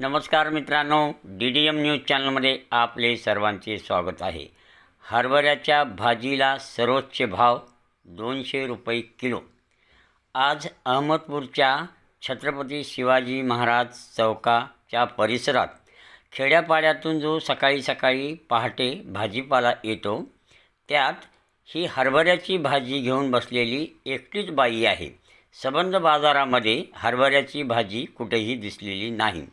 नमस्कार मित्रांनो D D M news चॅनलमध्ये आपले सर्वांचे स्वागत आहे. हरभऱ्याच्या भाजीला सर्वोच्च भाव दोनशे रुपये किलो. आज अहमदपूरच्या छत्रपती शिवाजी महाराज चौकाच्या परिसरात खेड्यापाड्यातून जो सकाळी सकाळी पहाटे भाजीपाला येतो त्यात ही हरभऱ्याची भाजी घेऊन बसलेली एकटीच बाई आहे. सबंध बाजारामध्ये हरभऱ्याची भाजी कुठेही दिसलेली नाही.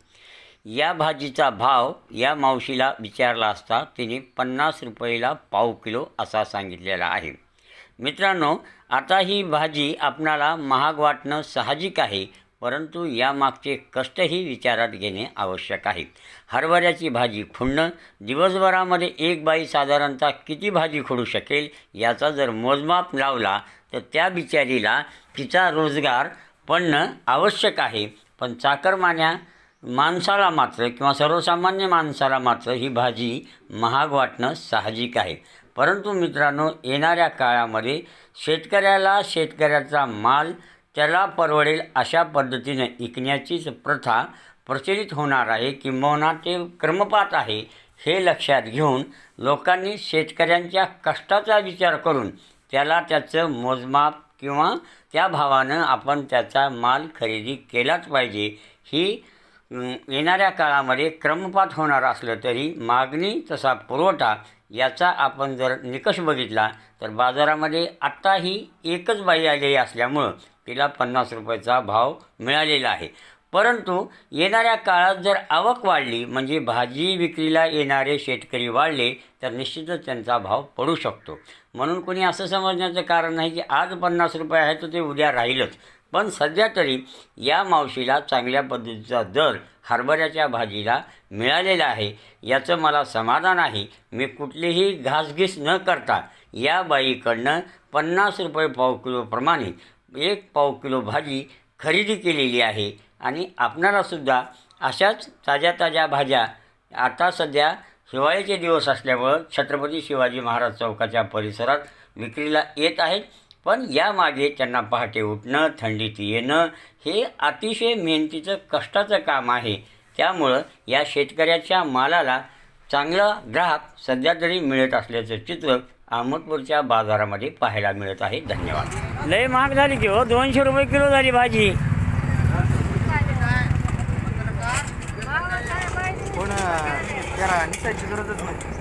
या भाजीचा भाव या मावशीला विचारला असता तिने पन्नास रुपयेला पाव किलो असा सांगितलेला आहे. मित्रांनो आता ही भाजी आपणाला महाग वाटणं साहजिक आहे परंतु यामागचे कष्टही विचारात घेणे आवश्यक आहे. हरभऱ्याची भाजी खुडणं दिवसभरामध्ये एक बाई साधारणतः किती भाजी खोडू शकेल याचा जर मोजमाप लावला तर त्या बिचारीला तिचा रोजगार पडणं आवश्यक आहे. पण चाकरमान्या माणसाला मात्र किंवा सर्वसामान्य माणसाला मात्र ही भाजी महाग वाटणं साहजिक आहे. परंतु मित्रांनो येणाऱ्या काळामध्ये शेतकऱ्याला शेतकऱ्याचा माल त्याला परवडेल अशा पद्धतीने विकण्याचीच प्रथा प्रचलित होणार आहे. किंबहुना ते क्रमपात आहे हे लक्षात घेऊन लोकांनी शेतकऱ्यांच्या कष्टाचा विचार करून त्याला त्याचं मोजमाप किंवा त्या भावानं आपण त्याचा माल खरेदी केलाच पाहिजे. ही येणाऱ्या काळामध्ये क्रमपात होणार असलं तरी मागणी तसा पुरवठा याचा आपण जर निकष बघितला तर बाजारामध्ये आत्ताही एकच बाई आलेली असल्यामुळं तिला पन्नास रुपयाचा भाव मिळालेला आहे. परंतु येणाऱ्या काळात जर आवक वाढली म्हणजे भाजी विक्रीला येणारे शेतकरी वाढले तर निश्चितच त्यांचा भाव पडू शकतो. म्हणून कोणी असं समजण्याचं कारण नाही की आज पन्नास रुपये आहे तर ते उद्या राहीलच. पण सध्या तरी या मावशीला चांगल्या पद्धतीचा दर हरभऱ्याच्या भाजीला मिळालेला आहे. याचं मला समाधान आहे. मी कुठलीही घासघीस न करता या बाईकडनं पन्नास रुपये पाव किलोप्रमाणे एक पाव किलो भाजी खरेदी केलेली आहे आणि आपणालासुद्धा अशाच ताज्या ताज्या भाज्या आता सध्या हिवाळ्याचे दिवस असल्यामुळं छत्रपती शिवाजी महाराज चौकाच्या परिसरात विक्रीला येत आहेत. पण यामागे त्यांना पहाटे उठणं थंडीत येणं हे अतिशय मेहनतीचं कष्टाचं काम आहे. त्यामुळं या शेतकऱ्याच्या मालाला चांगला ग्राहक सध्या तरी मिळत असल्याचं चित्र अहमदपूरच्या बाजारामध्ये पाहायला मिळत आहे. धन्यवाद. लय महाग झाली की हो दोनशे रुपये किलो झाली भाजी. पण त्याला निसायची गरजच नाही.